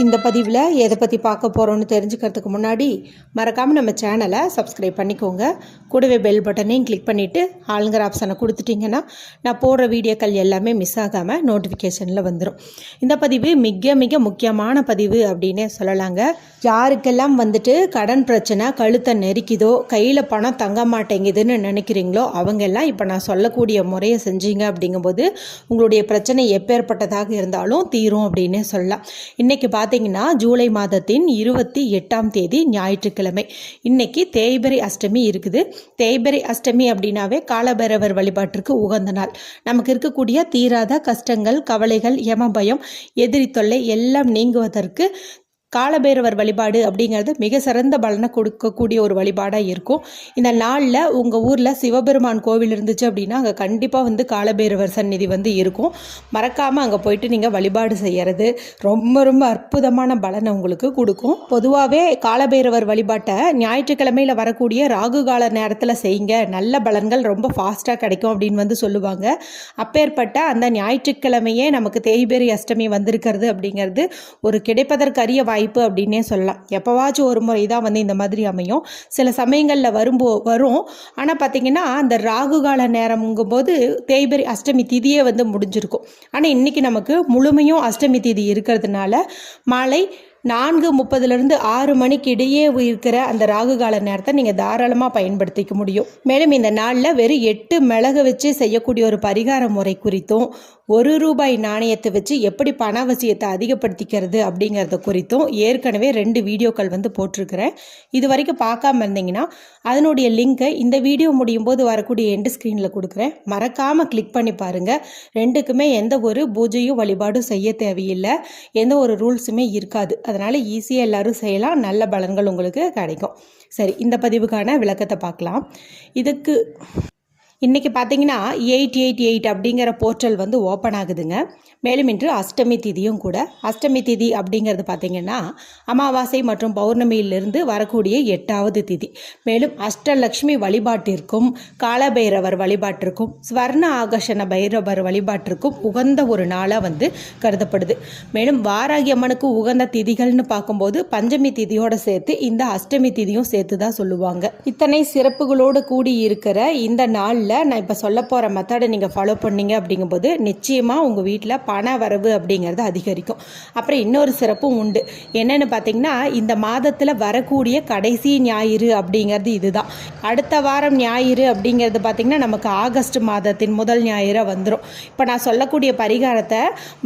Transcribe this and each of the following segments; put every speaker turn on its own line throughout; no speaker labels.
இந்த பதிவில் எதை பற்றி பார்க்க போகிறோன்னு தெரிஞ்சுக்கிறதுக்கு முன்னாடி மறக்காமல் நம்ம சேனலை சப்ஸ்கிரைப் பண்ணிக்கோங்க. கூடவே பெல் பட்டனையும் கிளிக் பண்ணிவிட்டு ஆளுங்கிற ஆப்ஷனை கொடுத்துட்டிங்கன்னா நான் போடுற வீடியோக்கள் எல்லாமே மிஸ் ஆகாமல் நோட்டிஃபிகேஷனில் வந்துடும் இந்த பதிவு மிக மிக முக்கியமான பதிவு அப்படின்னே சொல்லலாங்க. யாருக்கெல்லாம் வந்துட்டு கடன் பிரச்சனை கழுத்தை நெருக்கிதோ கையில் பணம் தங்க மாட்டேங்குதுன்னு நினைக்கிறீங்களோ அவங்கெல்லாம் இப்போ நான் சொல்லக்கூடிய முறையை செஞ்சீங்க அப்படிங்கும்போது உங்களுடைய பிரச்சனை எப்பேற்பட்டதாக இருந்தாலும் தீரும் அப்படின்னே சொல்லலாம். இன்றைக்கி பார்த்தீங்கன்னா ஜூலை மாதத்தின் இருபத்தி எட்டாம் தேதி ஞாயிற்றுக்கிழமை. இன்னைக்கு தேய்பரை அஷ்டமி இருக்குது. தேய்பரை அஷ்டமி அப்படின்னாவே காலபைரவர் வழிபாட்டிற்கு உகந்த நாள். நமக்கு இருக்கக்கூடிய தீராத கஷ்டங்கள் கவலைகள் யமபயம் எதிரி தொல்லை எல்லாம் நீங்குவதற்கு காலபைரவர் வழிபாடு அப்படிங்கிறது மிக சிறந்த பலனை கொடுக்கக்கூடிய ஒரு வழிபாடாக இருக்கும். இந்த நாளில் உங்கள் ஊரில் சிவபெருமான் கோவில் இருந்துச்சு அப்படின்னா அங்கே கண்டிப்பாக வந்து காலபைரவர் சந்நிதி வந்து இருக்கும். மறக்காமல் அங்கே போயிட்டு நீங்கள் வழிபாடு செய்கிறது ரொம்ப ரொம்ப அற்புதமான பலனை உங்களுக்கு கொடுக்கும். பொதுவாகவே காலபைரவர் வழிபாட்டை ஞாயிற்றுக்கிழமையில் வரக்கூடிய ராகு கால நேரத்தில் செய்யுங்க. நல்ல பலன்கள் ரொம்ப ஃபாஸ்ட்டாக கிடைக்கும் அப்படின்னு வந்து சொல்லுவாங்க. அப்பேற்பட்ட அந்த ஞாயிற்றுக்கிழமையே நமக்கு தேய்பேரி அஷ்டமி வந்திருக்கிறது அப்படிங்கிறது ஒரு கிடைப்பதற்கரிய வாய்ப்பு வாய்ப்பு அப்படின்னே சொல்லலாம். எப்போவாச்சும் ஒரு முறை தான் வந்து இந்த மாதிரி அமையும். சில சமயங்களில் வரும்போ வரும். ஆனால் பார்த்தீங்கன்னா அந்த ராகு கால நேரம்ங்கும்போது தேய்பெரி அஷ்டமி திதியே வந்து முடிஞ்சிருக்கும். ஆனால் இன்றைக்கி நமக்கு முழுமையும் அஷ்டமி திதி இருக்கிறதுனால மாலை நான்கு முப்பதுலேருந்து ஆறு மணிக்கு இடையே இருக்கிற அந்த ராகு கால நேரத்தை நீங்கள் தாராளமாக பயன்படுத்திக்க முடியும். மேலும் இந்த நாளில் வெறும் எட்டு மிளகு வச்சு செய்யக்கூடிய ஒரு பரிகார முறை குறித்தும் ஒரு ரூபாய் நாணயத்தை வச்சு எப்படி பண அவசியத்தை அதிகப்படுத்திக்கிறது அப்படிங்கிறத குறித்தும் ஏற்கனவே ரெண்டு வீடியோக்கள் வந்து போட்டிருக்கிறேன். இது வரைக்கும் பார்க்காம இருந்தீங்கன்னா அதனுடைய லிங்க்கை இந்த வீடியோ முடியும் போது வரக்கூடிய எண்டு ஸ்க்ரீனில் கொடுக்குறேன். மறக்காமல் கிளிக் பண்ணி பாருங்கள் ரெண்டுக்குமே எந்த ஒரு பூஜையும் வழிபாடும் செய்ய தேவையில்லை. எந்த ஒரு ரூல்ஸுமே இருக்காது. அதனால் ஈஸியாக எல்லோரும் செய்யலாம். நல்ல பலன்கள் உங்களுக்கு கிடைக்கும். சரி இந்த பதிவுக்கான விளக்கத்தை பார்க்கலாம். இதுக்கு இன்றைக்கி பார்த்தீங்கன்னா எயிட் எயிட் எயிட் அப்படிங்கிற போர்ட்டல் வந்து ஓப்பன் ஆகுதுங்க. மேலும் இன்று அஷ்டமி திதியும் கூட. அஷ்டமி திதி அப்படிங்கிறது பார்த்தீங்கன்னா அமாவாசை மற்றும் பௌர்ணமியிலிருந்து வரக்கூடிய எட்டாவது திதி. மேலும் அஷ்டலக்ஷ்மி வழிபாட்டிற்கும் காலபைரவர் வழிபாட்டிற்கும் ஸ்வர்ண ஆகர்ஷண பைரவர் வழிபாட்டிற்கும் உகந்த ஒரு நாளாக வந்து கருதப்படுது. மேலும் வாராகி அம்மனுக்கு உகந்த திதிகள்னு பார்க்கும்போது பஞ்சமி திதியோடு சேர்த்து இந்த அஷ்டமி திதியும் சேர்த்து தான் சொல்லுவாங்க. இத்தனை சிறப்புகளோடு கூடி இருக்கிற இந்த நாளில் நான் இப்போ சொல்ல போகிற மெத்தடை நீங்கள் ஃபாலோ பண்ணீங்க அப்படிங்கும்போது நிச்சயமாக உங்கள் வீட்டில் பண வரவு அப்படிங்கிறது அதிகரிக்கும். அப்புறம் இன்னொரு சிறப்பும் உண்டு. என்னென்னு பார்த்தீங்கன்னா இந்த மாதத்தில் வரக்கூடிய கடைசி ஞாயிறு அப்படிங்கிறது இதுதான். அடுத்த வாரம் ஞாயிறு அப்படிங்கிறது பார்த்திங்கன்னா நமக்கு ஆகஸ்ட் மாதத்தின் முதல் ஞாயிறாக வந்துடும் இப்போ நான் சொல்லக்கூடிய பரிகாரத்தை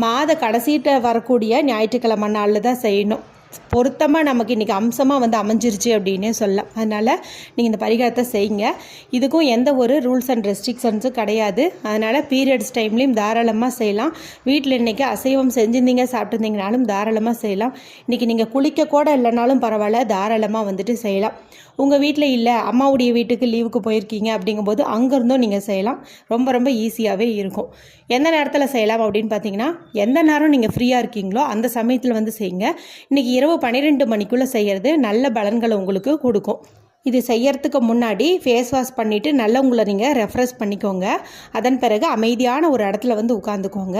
மாத கடைசிட்ட வரக்கூடிய ஞாயிற்றுக்கிழமை நாளில் தான் செய்யணும். பொருத்தமாக நமக்கு இன்றைக்கி அம்சமாக வந்து அமைஞ்சிருச்சு அப்படின்னே சொல்லலாம். அதனால் நீங்கள் இந்த பரிகாரத்தை செய்யுங்க. இதுக்கும் எந்த ஒரு ரூல்ஸ் அண்ட் ரெஸ்ட்ரிக்ஷன்ஸும் கிடையாது. அதனால் பீரியட்ஸ் டைம்லேயும் தாராளமாக செய்யலாம். வீட்டில் இன்றைக்கி அசைவம் செஞ்சுருந்தீங்க சாப்பிட்ருந்தீங்கனாலும் தாராளமாக செய்யலாம். இன்றைக்கி நீங்கள் குளிக்க கூட இல்லைனாலும் பரவாயில்ல தாராளமாக வந்துட்டு செய்யலாம். உங்கள் வீட்டில் இல்லை அம்மாவுடைய வீட்டுக்கு லீவுக்கு போயிருக்கீங்க அப்படிங்கும்போது அங்கேருந்தும் நீங்கள் செய்யலாம். ரொம்ப ரொம்ப ஈஸியாகவே இருக்கும். எந்த நேரத்தில் செய்யலாம் அப்படின்னு பார்த்தீங்கன்னா எந்த நேரம் நீங்கள் ஃப்ரீயாக இருக்கீங்களோ அந்த சமயத்தில் வந்து செய்யுங்க. இன்றைக்கி இரவு பன்னிரெண்டு மணிக்குள்ளே செய்கிறது நல்ல பலன்களை உங்களுக்கு கொடுக்கும். இது செய்யறதுக்கு முன்னாடி ஃபேஸ் வாஷ் பண்ணிவிட்டு நல்ல உங்களை நீங்கள் ரெஃப்ரெஷ் பண்ணிக்கோங்க. அதன் பிறகு அமைதியான ஒரு இடத்துல வந்து உட்காந்துக்கோங்க.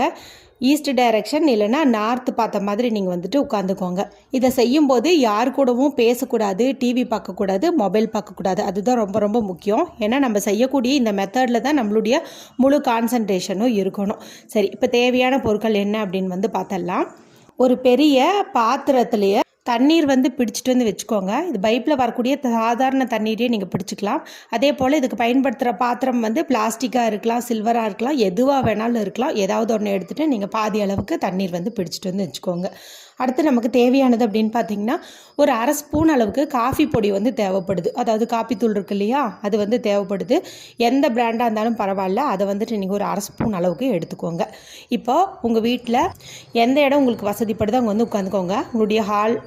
ஈஸ்ட் டைரக்ஷன் இல்லைன்னா நார்த் பார்த்த மாதிரி நீங்கள் வந்துட்டு உட்காந்துக்கோங்க இதை செய்யும்போது யார் கூடவும் பேசக்கூடாது டிவி பார்க்கக்கூடாது மொபைல் பார்க்கக்கூடாது. அதுதான் ரொம்ப ரொம்ப முக்கியம். ஏன்னா நம்ம செய்யக்கூடிய இந்த மெத்தடில் தான் நம்மளுடைய முழு கான்சன்ட்ரேஷனும் இருக்கணும். சரி இப்போ தேவையான பொருட்கள் என்ன அப்படின்னு வந்து பார்த்தலாம் ஒரு பெரிய பாத்திரத்துலேயே தண்ணீர் வந்து பிடிச்சிட்டு வந்து வச்சுக்கோங்க. இது பைப்பில் வரக்கூடிய சாதாரண தண்ணீரையே நீங்கள் பிடிச்சிக்கலாம். அதே போல் இதுக்கு பயன்படுத்துகிற பாத்திரம் வந்து பிளாஸ்டிக்காக இருக்கலாம் சில்வராக இருக்கலாம் எதுவாக வேணாலும் இருக்கலாம். ஏதாவது ஒன்று எடுத்துகிட்டு நீங்கள் பாதி அளவுக்கு தண்ணீர் வந்து பிடிச்சிட்டு வந்து வச்சுக்கோங்க. அடுத்து நமக்கு தேவையானது அப்படின்னு பார்த்தீங்கன்னா ஒரு அரை ஸ்பூன் அளவுக்கு காஃபி பொடி வந்து தேவைப்படுது. அதாவது காஃபி தூள் இருக்கு இல்லையா? அது வந்து தேவைப்படுது. எந்த பிராண்டாக இருந்தாலும் பரவாயில்ல. அதை வந்துட்டு நீங்கள் ஒரு அரை ஸ்பூன் அளவுக்கு எடுத்துக்கோங்க. இப்போ உங்கள் வீட்டில் எந்த இடம் உங்களுக்கு வசதிப்படுதோ அங்கே வந்து உட்காந்துக்கோங்க. உங்களுடைய ஹால்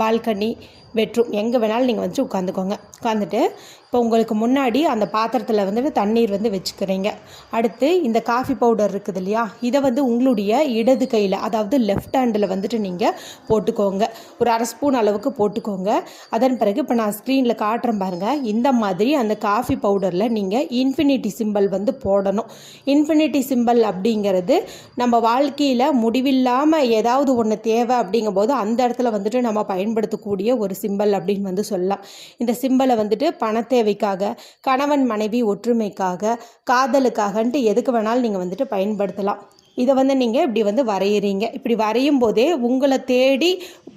பால்கனி பெட்ரூம் எங்கே வேணாலும் நீங்கள் வந்து உட்காந்துக்கோங்க உட்காந்துட்டு இப்போ உங்களுக்கு முன்னாடி அந்த பாத்திரத்தில் வந்துட்டு தண்ணீர் வந்து வச்சுக்கிறீங்க. அடுத்து இந்த காஃபி பவுடர் இருக்குது இல்லையா? இதை வந்து உங்களுடைய இடது கையில் அதாவது லெஃப்ட் ஹேண்டில் வந்துட்டு நீங்கள் போட்டுக்கோங்க. ஒரு அரை ஸ்பூன் அளவுக்கு போட்டுக்கோங்க. அதன் பிறகு இப்போ நான் ஸ்க்ரீனில் காட்டுறேன் பாருங்கள் இந்த மாதிரி அந்த காஃபி பவுடரில் நீங்கள் இன்ஃபினிட்டி சிம்பல் வந்து போடணும். இன்ஃபினிட்டி சிம்பல் அப்படிங்கிறது நம்ம வாழ்க்கையில் முடிவில்லாமல் ஏதாவது ஒன்று தேவை அப்படிங்கும்போது அந்த இடத்துல வந்துட்டு நம்ம பயன்படுத்தக்கூடிய ஒரு சிம்பல் அப்படின்னு வந்து சொல்லலாம். இந்த சிம்பலை வந்துட்டு பண தேவைக்காக கணவன் மனைவி ஒற்றுமைக்காக காதலுக்காகன்ட்டு எதுக்கு வேணாலும் நீங்கள் வந்துட்டு பயன்படுத்தலாம். இதை வந்து நீங்கள் இப்படி வந்து வரைகிறீங்க இப்படி வரையும் போதே உங்களை தேடி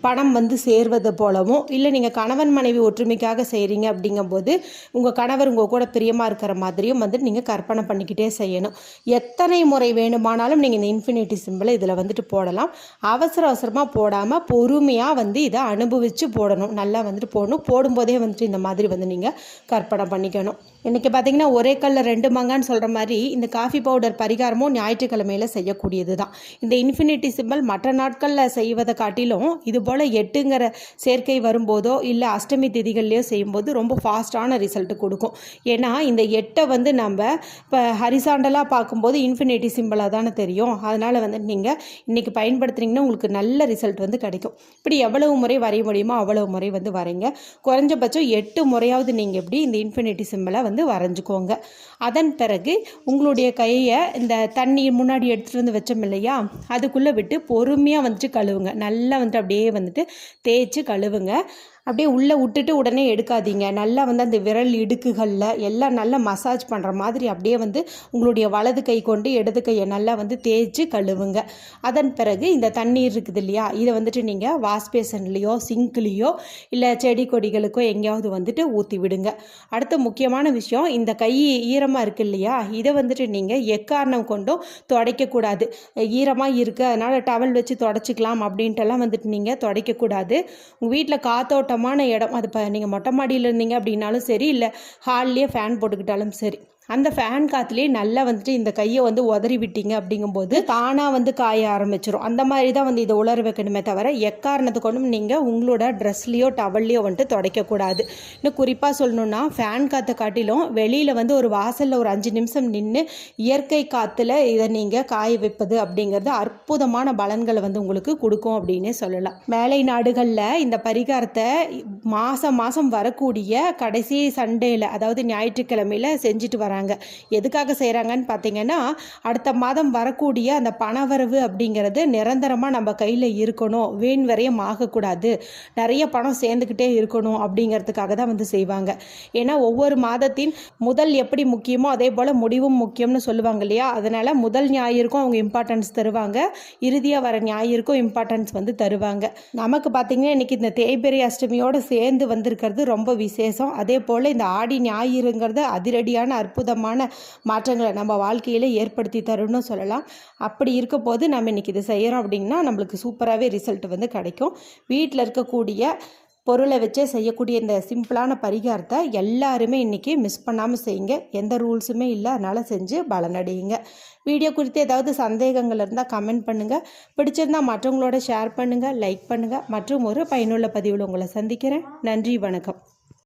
பணம் வந்து சேர்வது போலவும் இல்லை நீங்கள் கணவன் மனைவி ஒற்றுமைக்காக செய்கிறீங்க அப்படிங்கும்போது உங்கள் கணவர் உங்கள் கூட பிரியமாக இருக்கிற மாதிரியும் வந்து நீங்கள் கற்பனை பண்ணிக்கிட்டே செய்யணும். எத்தனை முறை வேணுமானாலும் நீங்கள் இந்த இன்ஃபினிட்டி சிம்பிளை இதில் வந்துட்டு போடலாம். அவசர அவசரமாக போடாமல் பொறுமையாக வந்து இதை அனுபவித்து போடணும். நல்லா வந்துட்டு போடணும். போடும்போதே வந்துட்டு இந்த மாதிரி வந்து நீங்கள் கற்பனை பண்ணிக்கணும். இன்றைக்கி பார்த்தீங்கன்னா ஒரே கல்லில் ரெண்டு மங்கான்னு சொல்கிற மாதிரி இந்த காஃபி பவுடர் பரிகாரமும் ஞாயிற்றுக்கிழமையில் செய்யக்கூடியது தான் இந்த இன்ஃபினிட்டி சிம்பிள் மற்ற நாட்களில் செய்வதை காட்டிலும் இது போல் எட்டுங்கிற சேர்க்கை வரும்போதோ இல்லை அஷ்டமி திதிகள்லையோ செய்யும்போது ரொம்ப ஃபாஸ்ட்டான ரிசல்ட் கொடுக்கும். ஏன்னா இந்த எட்டை வந்து நம்ம இப்போ ஹரிசாண்டலாக பார்க்கும்போது இன்ஃபினிட்டி சிம்பிளாக தானே தெரியும். அதனால் வந்து நீங்கள் இன்றைக்கி பயன்படுத்துனீங்கன்னா உங்களுக்கு நல்ல ரிசல்ட் வந்து கிடைக்கும். இப்படி எவ்வளவு முறை வரைய முடியுமோ அவ்வளவு முறை வந்து வரைங்க. குறைஞ்சபட்சம் எட்டு முறையாவது நீங்கள் எப்படி இந்த இன்ஃபினிட்டி சிம்பிளை வந்து வரைஞ்சிக்கோங்க. அதன் பிறகு உங்களுடைய கையை இந்த தண்ணி முன்னாடி எடுத்துகிட்டு வந்து வச்சோம் இல்லையா அதுக்குள்ளே விட்டு பொறுமையாக வந்துட்டு கழுவுங்க. நல்லா வந்துட்டு அப்படியே வந்துட்டு தேய்ச்சி கழுவுங்க. அப்படியே உள்ளே விட்டுட்டு உடனே எடுக்காதீங்க. நல்லா வந்து அந்த விரல் இடுக்குகளில் எல்லாம் நல்லா மசாஜ் பண்ணுற மாதிரி அப்படியே வந்து உங்களுடைய வலது கை கொண்டு இடது கையை நல்லா வந்து தேய்ச்சி கழுவுங்க. அதன் பிறகு இந்த தண்ணீர் இருக்குது இல்லையா? இதை வந்துட்டு நீங்கள் வாஷ் பேசன்லேயோ சிங்க்லேயோ இல்லை செடி கொடிகளுக்கோ எங்கேயாவது வந்துட்டு ஊற்றி விடுங்க. அடுத்த முக்கியமான விஷயம் இந்த கை ஈரமாக இருக்குது இல்லையா? இதை வந்துட்டு நீங்கள் எக்காரணம் கொண்டும் துடைக்கக்கூடாது. ஈரமாக இருக்குது அதனால் டவல் வச்சு தொடச்சிக்கலாம் அப்படின்ட்டுலாம் வந்துட்டு நீங்கள் துடைக்கக்கூடாது. உங்கள் வீட்டில் காத்தோட்டம் சுத்தமான இடம். அது இப்போ நீங்கள் மொட்டை மாடியில் இருந்தீங்க அப்படின்னாலும் சரி இல்லை ஹால்லேயே ஃபேன் போட்டுக்கிட்டாலும் சரி. அந்த ஃபேன் காற்றுலேயே நல்லா வந்துட்டு இந்த கையை வந்து உதறி விட்டீங்க அப்படிங்கும்போது தானாக வந்து காய ஆரம்பிச்சிடும் அந்த மாதிரி தான் வந்து இதை உலர வைக்கணுமே தவிர எக்காரணத்து கொண்டும் நீங்கள் உங்களோட ட்ரெஸ்லேயோ டவல்லையோ வந்துட்டு துடைக்கக்கூடாது. இன்னும் குறிப்பாக சொல்லணுன்னா ஃபேன் காற்றை காட்டிலும் வெளியில் வந்து ஒரு வாசலில் ஒரு அஞ்சு நிமிஷம் நின்று இயற்கை காற்றுல இதை நீங்கள் காய வைப்பது அப்படிங்கிறது அற்புதமான பலன்களை வந்து உங்களுக்கு கொடுக்கும் அப்படின்னு சொல்லலாம். மேலை நாடுகளில் இந்த பரிகாரத்தை மாதம் மாதம் வரக்கூடிய கடைசி சண்டேயில் அதாவது ஞாயிற்றுக்கிழமையில் செஞ்சுட்டு வராங்க. செய்கிறாங்க எதுக்காக செய்கிறாங்கன்னு பார்த்தீங்கன்னா அடுத்த மாதம் வரக்கூடிய அந்த பணவரவு அப்படிங்கிறது நிரந்தரமாக நம்ம கையில் இருக்கணும். வீண் வரையும் ஆகக்கூடாது. நிறைய பணம் சேர்ந்துக்கிட்டே இருக்கணும் அப்படிங்கிறதுக்காக தான் வந்து செய்வாங்க. ஏன்னா ஒவ்வொரு மாதத்தின் முதல் எப்படி முக்கியமோ அதே போல் முடிவும் முக்கியம்னு சொல்லுவாங்க இல்லையா? அதனால் முதல் ஞாயிற்கும் அவங்க இம்பார்ட்டன்ஸ் தருவாங்க. இறுதியாக வர ஞாயிற்கும் இம்பார்ட்டன்ஸ் வந்து தருவாங்க. நமக்கு பார்த்தீங்கன்னா இன்றைக்கி இந்த தேய்பெரிய அஷ்டமியோடு சேர்ந்து வந்திருக்கிறது ரொம்ப விசேஷம். அதே போல் இந்த ஆடி ஞாயிறுங்கிறது அதிரடியான அற்புத அற்புதமான மாற்றங்களை நம்ம வாழ்க்கையில் ஏற்படுத்தி தரும்னு சொல்லலாம். அப்படி இருக்க போது நம்ம இன்றைக்கி இதை செய்கிறோம் அப்படின்னா நம்மளுக்கு சூப்பராகவே ரிசல்ட் வந்து கிடைக்கும். வீட்டில் இருக்கக்கூடிய பொருளை வச்சே செய்யக்கூடிய இந்த சிம்பிளான பரிகாரத்தை எல்லாருமே இன்றைக்கி மிஸ் பண்ணாமல் செய்யுங்க. எந்த ரூல்ஸுமே இல்லை. அதனால் செஞ்சு பலனடையுங்க. வீடியோ குறித்து ஏதாவது சந்தேகங்கள் இருந்தால் கமெண்ட் பண்ணுங்கள் பிடிச்சிருந்தால் மற்றவங்களோட ஷேர் பண்ணுங்கள் லைக் பண்ணுங்கள் மற்றும் ஒரு பயனுள்ள பதிவில் உங்களை சந்திக்கிறேன். நன்றி வணக்கம்.